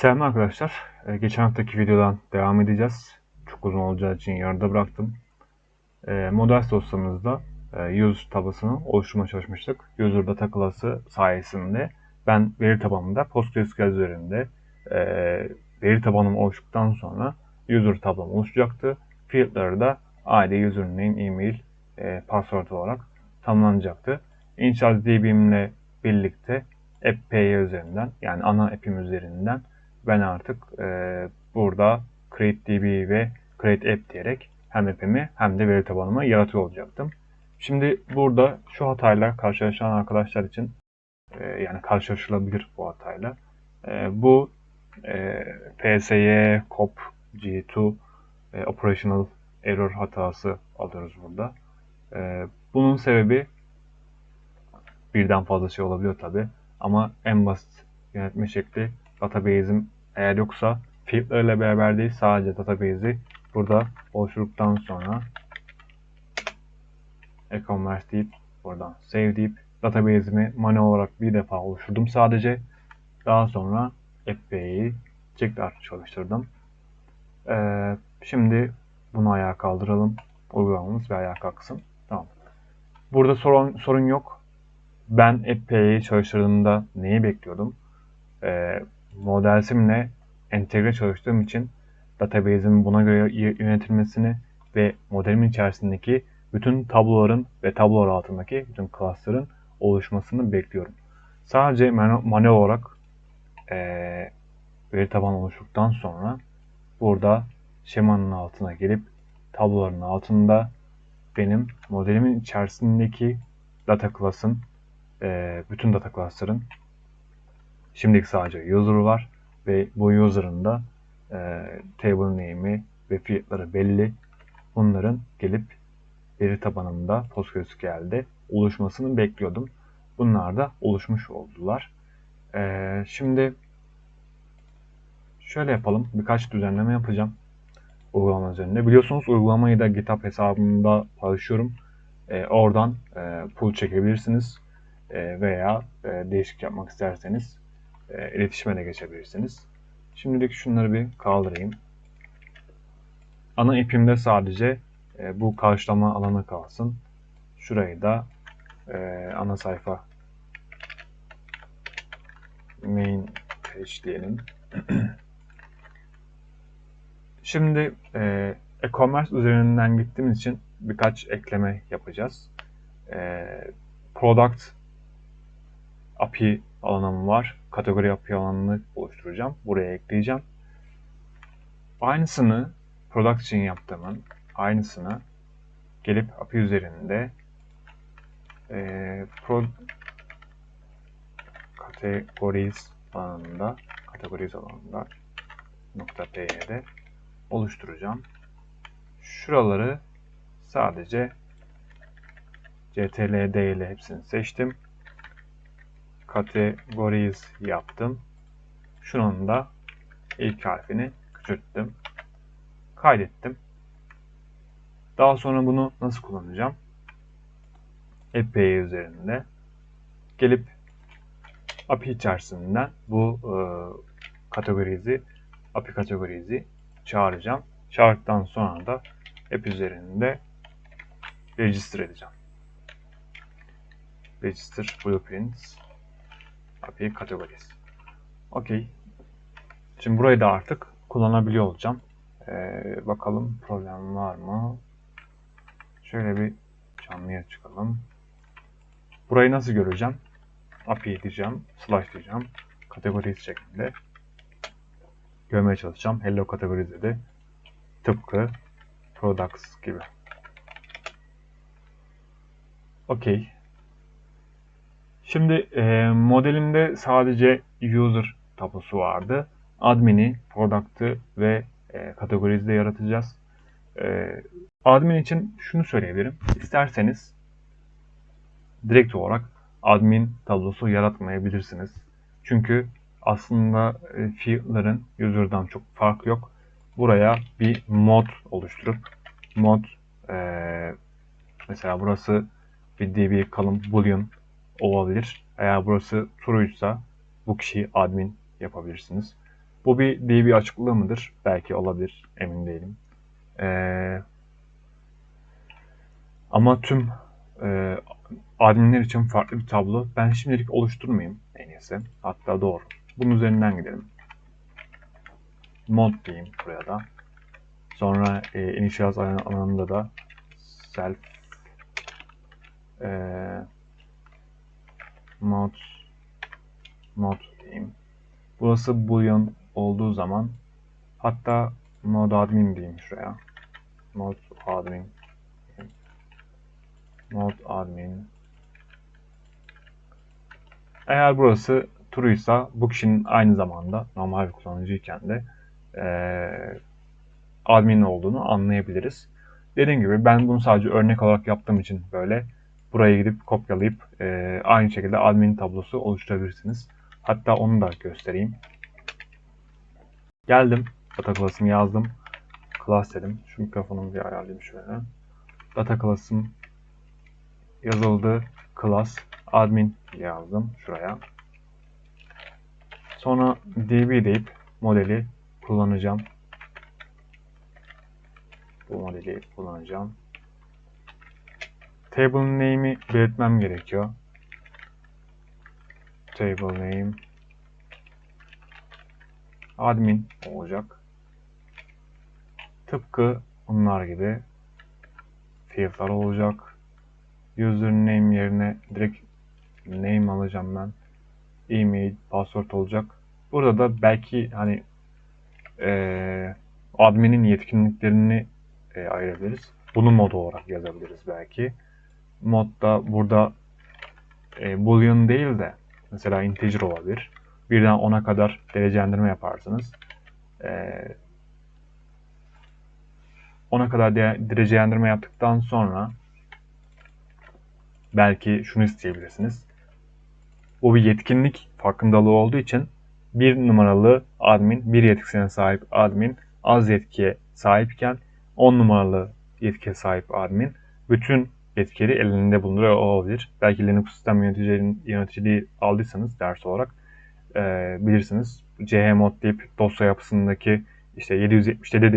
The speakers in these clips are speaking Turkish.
Selam arkadaşlar. Ee, geçen haftaki videodan devam edeceğiz. Çok uzun olacağı için yarıda bıraktım. Ee, Models dosyamızda e, user tablosunu oluşturmaya çalışmıştık. User data klası sayesinde ben veri tabanında PostgreSQL üzerinde e, veri tabanım oluştuktan sonra user tablom oluşacaktı. Field'ları da ID, username, email, e, password olarak tamamlanacaktı. Incharge DB'imle birlikte AppPay üzerinden yani ana app'im üzerinden ben artık e, burada CreateDB ve CreateApp diyerek hem app'imi hem de veri tabanımı yaratıyor olacaktım. Şimdi burada şu hatayla karşılaşan arkadaşlar için e, yani karşılaşılabilir bu hatayla. E, bu e, PSY, COP, G2 e, Operational Error hatası alıyoruz burada. E, bunun sebebi birden fazla şey olabiliyor tabi. Ama en basit yönetme şekli database'im eğer yoksa field'lerle beraber değil sadece database'i burada oluşturduktan sonra e-commerce deyip buradan save deyip database'imi manuel olarak bir defa oluşturdum sadece. Daha sonra AppBay'i tekrar çalıştırdım. Ee, şimdi bunu ayağa kaldıralım. Uygulamamız ve ayağa kalksın. Tamam. Burada sorun, sorun yok. Ben AppBay'i çalıştırdığımda neyi bekliyordum? Ee, Modelsim'le entegre çalıştığım için database'imin buna göre yönetilmesini ve modelimin içerisindeki bütün tabloların ve tablolar altındaki bütün class'ların oluşmasını bekliyorum. Sadece manuel olarak e, veri tabanı oluştuktan sonra burada şemanın altına gelip tabloların altında benim modelimin içerisindeki data class'ın e, bütün data class'ların şimdilik sadece user var ve bu user'ın da e, table name'i ve fiyatları belli. Bunların gelip veri tabanında PostgreSQL'de oluşmasını bekliyordum. Bunlar da oluşmuş oldular. E, şimdi şöyle yapalım. Birkaç düzenleme yapacağım uygulama üzerinde. Biliyorsunuz uygulamayı da GitHub hesabımda paylaşıyorum. E, oradan e, pull çekebilirsiniz. E, veya e, değişik yapmak isterseniz e, geçebilirsiniz. Şimdilik şunları bir kaldırayım. Ana ipimde sadece e, bu karşılama alanı kalsın. Şurayı da e, ana sayfa main page diyelim. Şimdi e, e-commerce üzerinden gittiğimiz için birkaç ekleme yapacağız. Product API alanım var. Kategori API alanını oluşturacağım. Buraya ekleyeceğim. Aynısını product için yaptığımın aynısını gelip API üzerinde e, pro categories alanında categories alanında nokta .p'de oluşturacağım. Şuraları sadece CTRL D ile hepsini seçtim. Categories yaptım. Şunun da ilk harfini küçülttüm. Kaydettim. Daha sonra bunu nasıl kullanacağım? API üzerinde gelip API içerisinden bu e, kategorizi API kategorizi çağıracağım. Çağırdıktan sonra da app üzerinde register edeceğim. Register blueprints API categories. Okey. Şimdi burayı da artık kullanabiliyor olacağım. Ee, bakalım problem var mı? Şöyle bir canlıya çıkalım. Burayı nasıl göreceğim? API diyeceğim, slash diyeceğim. Categories şeklinde görmeye çalışacağım. Hello kategoride de tıpkı products gibi. Okey. Şimdi e, modelimde sadece user tablosu vardı. Admin'i, product'ı ve e, kategorizde yaratacağız. E, admin için şunu söyleyebilirim. İsterseniz direkt olarak admin tablosu yaratmayabilirsiniz. Çünkü aslında e, field'ların user'dan çok fark yok. Buraya bir mod oluşturup mod e, mesela burası bir db kalın boolean olabilir. Eğer burası true'ysa bu kişiyi admin yapabilirsiniz. Bu bir bir açıklığı mıdır? Belki olabilir. Emin değilim. Ee, ama tüm e, adminler için farklı bir tablo. Ben şimdilik oluşturmayayım en iyisi. Hatta doğru. Bunun üzerinden gidelim. Mod diyeyim buraya da. Sonra e, initialize alanında da self e, mod mod diyeyim. Burası boolean olduğu zaman hatta mod admin diyeyim şuraya. Mod admin mod admin eğer burası true'ysa bu kişinin aynı zamanda normal bir kullanıcıyken de e, admin olduğunu anlayabiliriz. Dediğim gibi ben bunu sadece örnek olarak yaptığım için böyle buraya gidip kopyalayıp e, aynı şekilde admin tablosu oluşturabilirsiniz. Hatta onu da göstereyim. Geldim. Data class'ımı yazdım. Class dedim. Şu mikrofonumu bir ayarlayayım şöyle. Data class'ım yazıldı. Class admin yazdım şuraya. Sonra db deyip modeli kullanacağım. Bu modeli kullanacağım. Table name'i belirtmem gerekiyor. Table name admin olacak. Tıpkı bunlar gibi field'lar olacak. Username yerine direkt name alacağım ben. E-mail, password olacak. Burada da belki hani e, admin'in yetkinliklerini e, ayırabiliriz. Bunu mod olarak yazabiliriz belki. Modda burada e, boolean değil de mesela integer olabilir. Birden 10'a kadar derecelendirme yaparsınız. E, 10'a kadar de, derecelendirme yaptıktan sonra belki şunu isteyebilirsiniz. Bu bir yetkinlik farkındalığı olduğu için bir numaralı admin, bir yetkisine sahip admin az yetkiye sahipken 10 numaralı yetkiye sahip admin bütün yetkileri elinde bulunduruyor olabilir. Belki Linux sistem yöneticiliği aldıysanız ders olarak e, bilirsiniz. chmod deyip dosya yapısındaki işte 777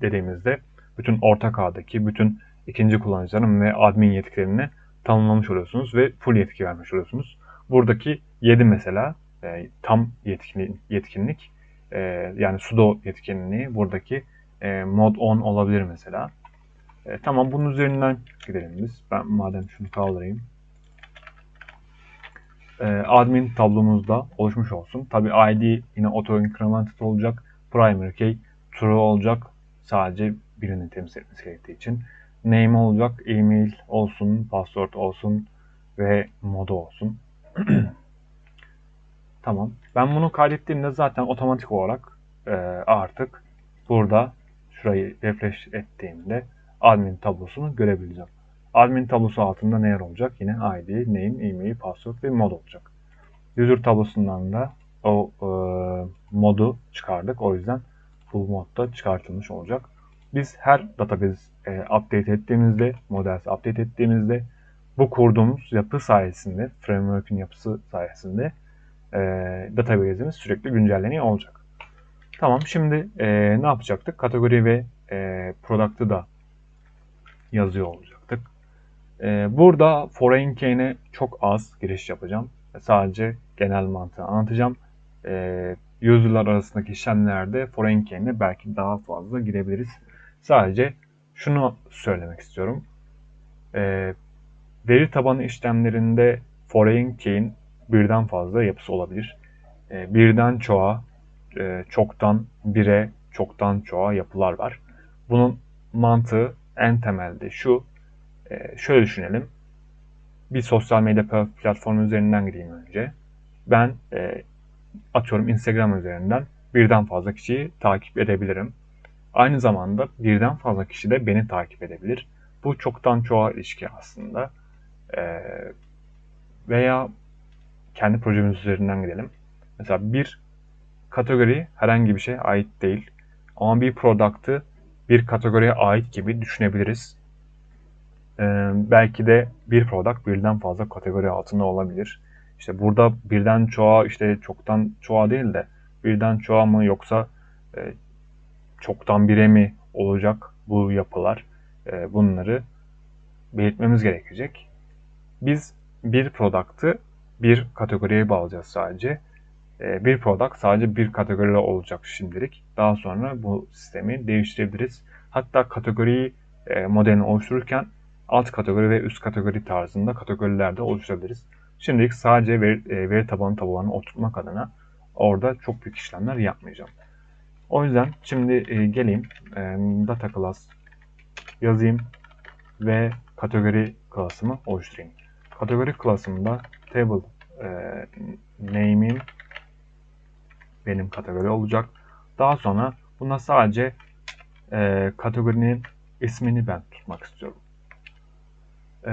dediğimizde bütün ortak ağdaki bütün ikinci kullanıcıların ve admin yetkilerini tanımlamış oluyorsunuz ve full yetki vermiş oluyorsunuz. Buradaki 7 mesela e, tam yetkinlik, yetkinlik e, yani sudo yetkinliği buradaki e, mod 10 olabilir mesela. E, tamam bunun üzerinden gidelim biz. Ben madem şunu kaldırayım. E, admin tablomuzda oluşmuş olsun. Tabi ID yine auto incremented olacak. Primary key true olacak. Sadece birini temsil etmesi gerektiği için. Name olacak, email olsun, password olsun ve modu olsun. tamam. Ben bunu kaydettiğimde zaten otomatik olarak e, artık burada şurayı refresh ettiğimde admin tablosunu görebileceğim. Admin tablosu altında neler olacak? Yine ID, name, email, password ve mod olacak. User tablosundan da o e, modu çıkardık. O yüzden full modda çıkartılmış olacak. Biz her database e, update ettiğimizde, models update ettiğimizde bu kurduğumuz yapı sayesinde, framework'ün yapısı sayesinde e, database'imiz sürekli güncelleniyor olacak. Tamam şimdi e, ne yapacaktık? Kategori ve e, product'ı da yazıyor olacaktık. E, burada foreign key'ine çok az giriş yapacağım. Sadece genel mantığı anlatacağım. E, user'lar arasındaki işlemlerde foreign key'ine belki daha fazla girebiliriz. Sadece şunu söylemek istiyorum. E, veri tabanı işlemlerinde foreign key'in birden fazla yapısı olabilir. E, birden çoğa, e, çoktan bire, çoktan çoğa yapılar var. Bunun mantığı en temelde şu. E, şöyle düşünelim. Bir sosyal medya platformu üzerinden gideyim önce. Ben e, atıyorum Instagram üzerinden birden fazla kişiyi takip edebilirim. Aynı zamanda birden fazla kişi de beni takip edebilir. Bu çoktan çoğa ilişki aslında. E, veya kendi projemiz üzerinden gidelim. Mesela bir kategori herhangi bir şey ait değil. Ama bir product'ı bir kategoriye ait gibi düşünebiliriz. Ee, belki de bir product birden fazla kategori altında olabilir. İşte burada birden çoğa işte çoktan çoğa değil de birden çoğa mı yoksa e, çoktan bire mi olacak bu yapılar? E, bunları belirtmemiz gerekecek. Biz bir product'ı bir kategoriye bağlayacağız sadece. E, bir product sadece bir kategoride olacak şimdilik. Daha sonra bu sistemi değiştirebiliriz. Hatta kategoriyi e, modelini oluştururken alt kategori ve üst kategori tarzında kategorilerde oluşturabiliriz. Şimdilik sadece veri, e, veri tabanı tabanını oturtmak adına orada çok büyük işlemler yapmayacağım. O yüzden şimdi e, geleyim data class yazayım ve kategori klasımı oluşturayım. Kategori klasımda table e, name'im benim kategori olacak. Daha sonra buna sadece e, kategorinin ismini ben tutmak istiyorum. E,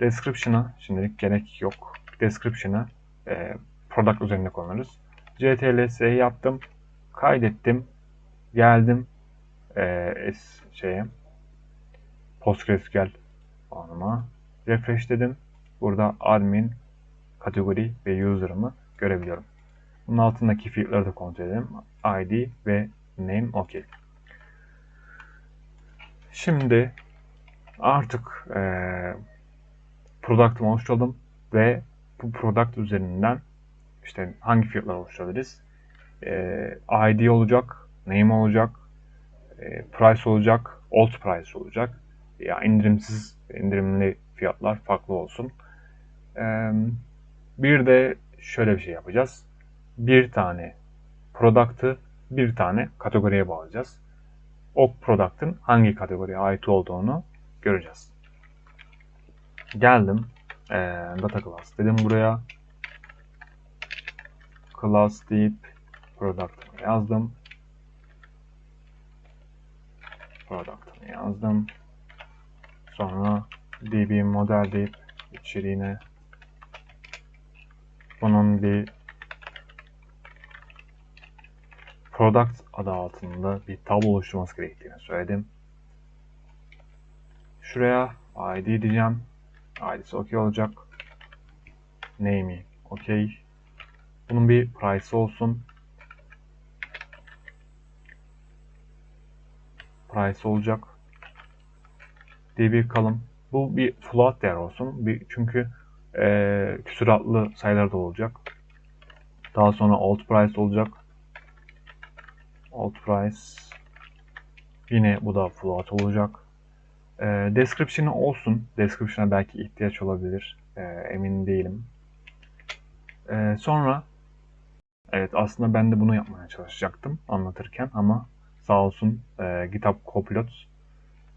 description'a şimdilik gerek yok. Description'a e, product üzerinde kullanırız. ctls yaptım. Kaydettim. Geldim e, şeye PostgreSQL anıma refresh dedim. Burada admin, kategori ve user'ımı görebiliyorum. Bunun altındaki field'ları da kontrol edelim. ID ve name OK. Şimdi artık e, product'ımı oluşturdum ve bu product üzerinden işte hangi fiyatlar oluşturabiliriz? E, ID olacak, name olacak, e, price olacak, old price olacak. Ya indirimsiz, indirimli fiyatlar farklı olsun. E, bir de şöyle bir şey yapacağız. Bir tane product'ı bir tane kategoriye bağlayacağız. O product'ın hangi kategoriye ait olduğunu göreceğiz. Geldim. E, data class dedim buraya. Class deyip product'ını yazdım. Product'ını yazdım. Sonra db model deyip içeriğine bunun bir product adı altında bir tablo oluşturması gerektiğini söyledim. Şuraya id diyeceğim. id'si okey olacak. Name'i okey. Bunun bir price olsun. Price olacak. db kalım. Bu bir float değer olsun. Bir, çünkü e, küsuratlı sayılar da olacak. Daha sonra alt price olacak. Alt price. Yine bu da float olacak. E, description'ı olsun. Description'a belki ihtiyaç olabilir. E, emin değilim. E, sonra evet aslında ben de bunu yapmaya çalışacaktım anlatırken ama sağ olsun e, GitHub Copilot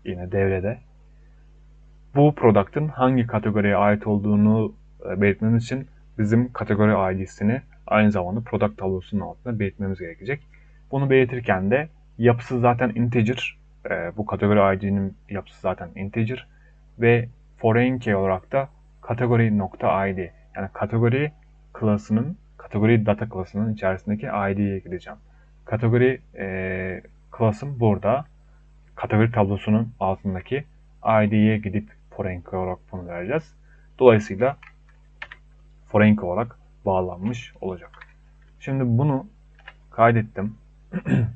yine devrede. Bu product'ın hangi kategoriye ait olduğunu e, belirtmemiz için bizim kategori ID'sini aynı zamanda product tablosunun altında belirtmemiz gerekecek. Bunu belirtirken de yapısı zaten integer. E, bu kategori ID'nin yapısı zaten integer. Ve foreign key olarak da kategori.id yani kategori klasının kategori data klasının içerisindeki ID'ye gideceğim. Kategori e, klasım burada. Kategori tablosunun altındaki ID'ye gidip foreign key olarak bunu vereceğiz. Dolayısıyla foreign key olarak bağlanmış olacak. Şimdi bunu kaydettim.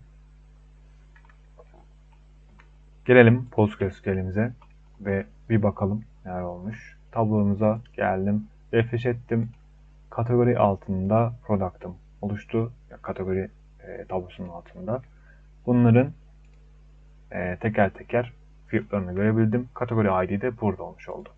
Gelelim PostgreSQL'imize ve bir bakalım neler olmuş. Tablomuza geldim. Refresh ettim. Kategori altında product'ım oluştu. Kategori e, tablosunun altında. Bunların e, teker teker fiyatlarını görebildim. Kategori ID de burada olmuş oldu.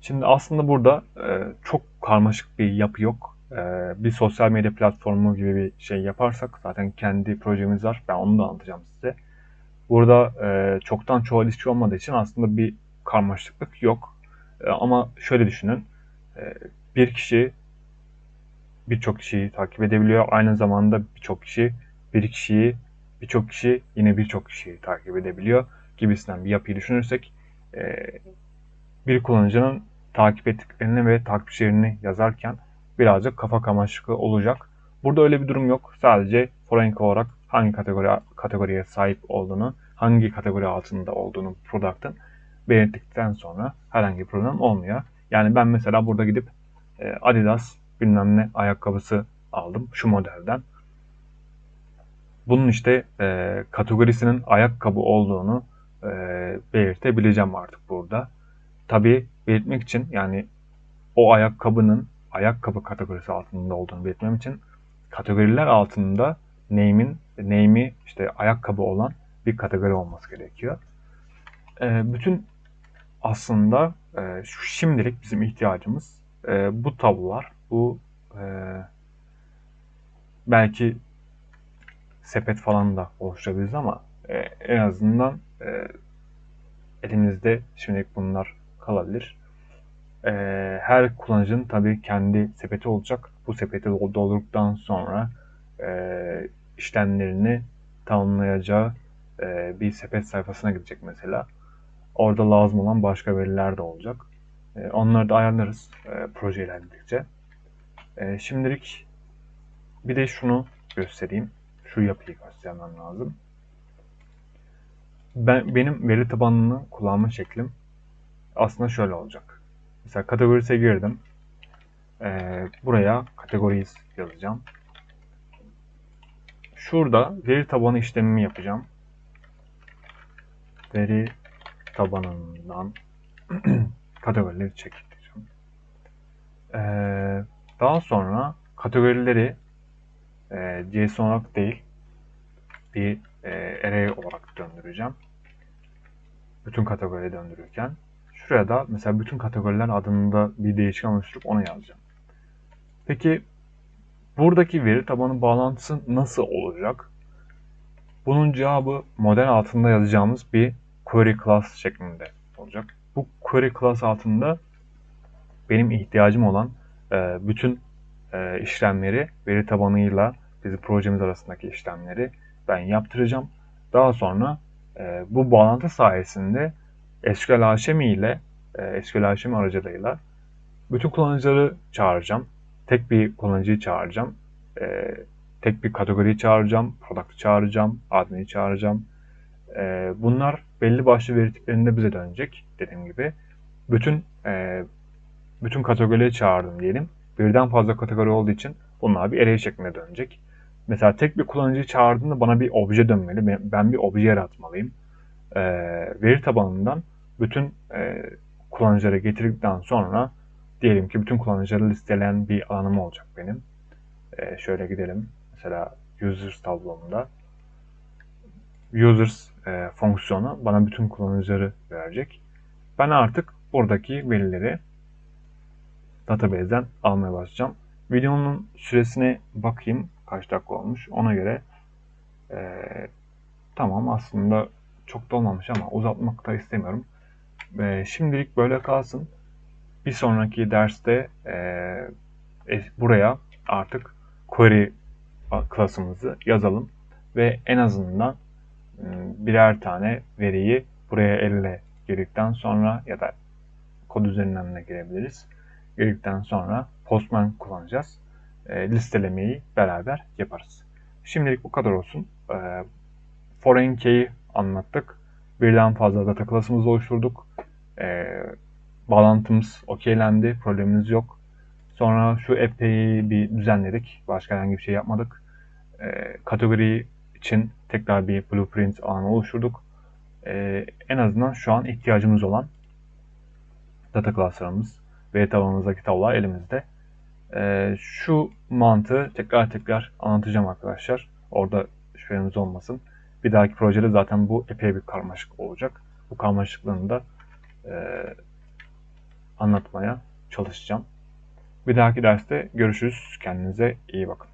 Şimdi aslında burada e, çok karmaşık bir yapı yok. E, bir sosyal medya platformu gibi bir şey yaparsak zaten kendi projemiz var. Ben onu da anlatacağım size. Burada e, çoktan çoğal işçi olmadığı için aslında bir karmaşıklık yok. E, ama şöyle düşünün. E, bir kişi birçok kişiyi takip edebiliyor. Aynı zamanda birçok kişi bir kişiyi birçok kişi yine birçok kişiyi takip edebiliyor gibisinden bir yapıyı düşünürsek bir kullanıcının takip ettiklerini ve takipçilerini yazarken birazcık kafa kamaşıklı olacak. Burada öyle bir durum yok. Sadece foreign olarak hangi kategori kategoriye sahip olduğunu, hangi kategori altında olduğunu product'ın belirttikten sonra herhangi bir problem olmuyor. Yani ben mesela burada gidip e, Adidas bilmem ne ayakkabısı aldım şu modelden. Bunun işte e, kategorisinin ayakkabı olduğunu e, belirtebileceğim artık burada. Tabii belirtmek için yani o ayakkabının ayakkabı kategorisi altında olduğunu belirtmem için kategoriler altında name'in name'i işte ayakkabı olan bir kategori olması gerekiyor. E, bütün aslında e, şu şimdilik bizim ihtiyacımız e, bu tablolar, bu e, belki sepet falan da oluşturabiliriz ama e, en azından e, elimizde şimdilik bunlar kalabilir. E, her kullanıcının tabii kendi sepeti olacak. Bu sepeti doldurduktan sonra e, işlemlerini tamamlayacağı e, bir sepet sayfasına gidecek mesela. Orada lazım olan başka veriler de olacak. E, onları da ayarlarız e, proje ilerledikçe. E, şimdilik bir de şunu göstereyim. Şu yapıyı göstermem lazım. Ben benim veri tabanını kullanma şeklim aslında şöyle olacak. Mesela kategorise girdim. Ee, buraya kategoriyiz yazacağım. Şurada veri tabanı işlemimi yapacağım. Veri tabanından kategorileri çekeceğim. Ee, daha sonra kategorileri e, JSON olarak değil bir e, array olarak döndüreceğim. Bütün kategoriyi döndürürken. Şuraya da mesela bütün kategoriler adında bir değişken oluşturup onu yazacağım. Peki buradaki veri tabanı bağlantısı nasıl olacak? Bunun cevabı model altında yazacağımız bir query class şeklinde olacak. Bu query class altında benim ihtiyacım olan e, bütün e, işlemleri veri tabanıyla bizim projemiz arasındaki işlemleri ben yaptıracağım. Daha sonra e, bu bağlantı sayesinde SQL HM ile e, SQL HM aracılığıyla bütün kullanıcıları çağıracağım. Tek bir kullanıcıyı çağıracağım. E, tek bir kategoriyi çağıracağım. Product'ı çağıracağım. Admin'i çağıracağım. E, bunlar belli başlı veri tiplerinde bize dönecek dediğim gibi. Bütün e, bütün kategorileri çağırdım diyelim. Birden fazla kategori olduğu için bunlar bir array şeklinde dönecek. Mesela tek bir kullanıcıyı çağırdığında bana bir obje dönmeli. Ben bir obje yaratmalıyım. E, veri tabanından bütün e, kullanıcıları getirdikten sonra diyelim ki bütün kullanıcıları listeleyen bir alanım olacak benim. E, şöyle gidelim. Mesela users tablomda users e, fonksiyonu bana bütün kullanıcıları verecek. Ben artık buradaki verileri database'den almaya başlayacağım. Videonun süresine bakayım kaç dakika olmuş. Ona göre e, tamam aslında çok da olmamış ama uzatmak da istemiyorum. E, şimdilik böyle kalsın. Bir sonraki derste e, e, buraya artık query klasımızı yazalım ve en azından birer tane veriyi buraya elle girdikten sonra ya da kod üzerinden de girebiliriz. Girdikten sonra Postman kullanacağız. E, listelemeyi beraber yaparız. Şimdilik bu kadar olsun. E, foreign key'i anlattık. Birden fazla data klasımızı oluşturduk. E, bağlantımız okeylendi. Problemimiz yok. Sonra şu epey'i bir düzenledik. Başka herhangi bir şey yapmadık. E, kategori için tekrar bir blueprint alanı oluşturduk. E, en azından şu an ihtiyacımız olan data class'larımız, veri tabanımızdaki tablolar elimizde. E, şu mantığı tekrar tekrar anlatacağım arkadaşlar. Orada şüpheniz olmasın. Bir dahaki projede zaten bu epey bir karmaşık olacak. Bu karmaşıklığını da e, anlatmaya çalışacağım. Bir dahaki derste görüşürüz. Kendinize iyi bakın.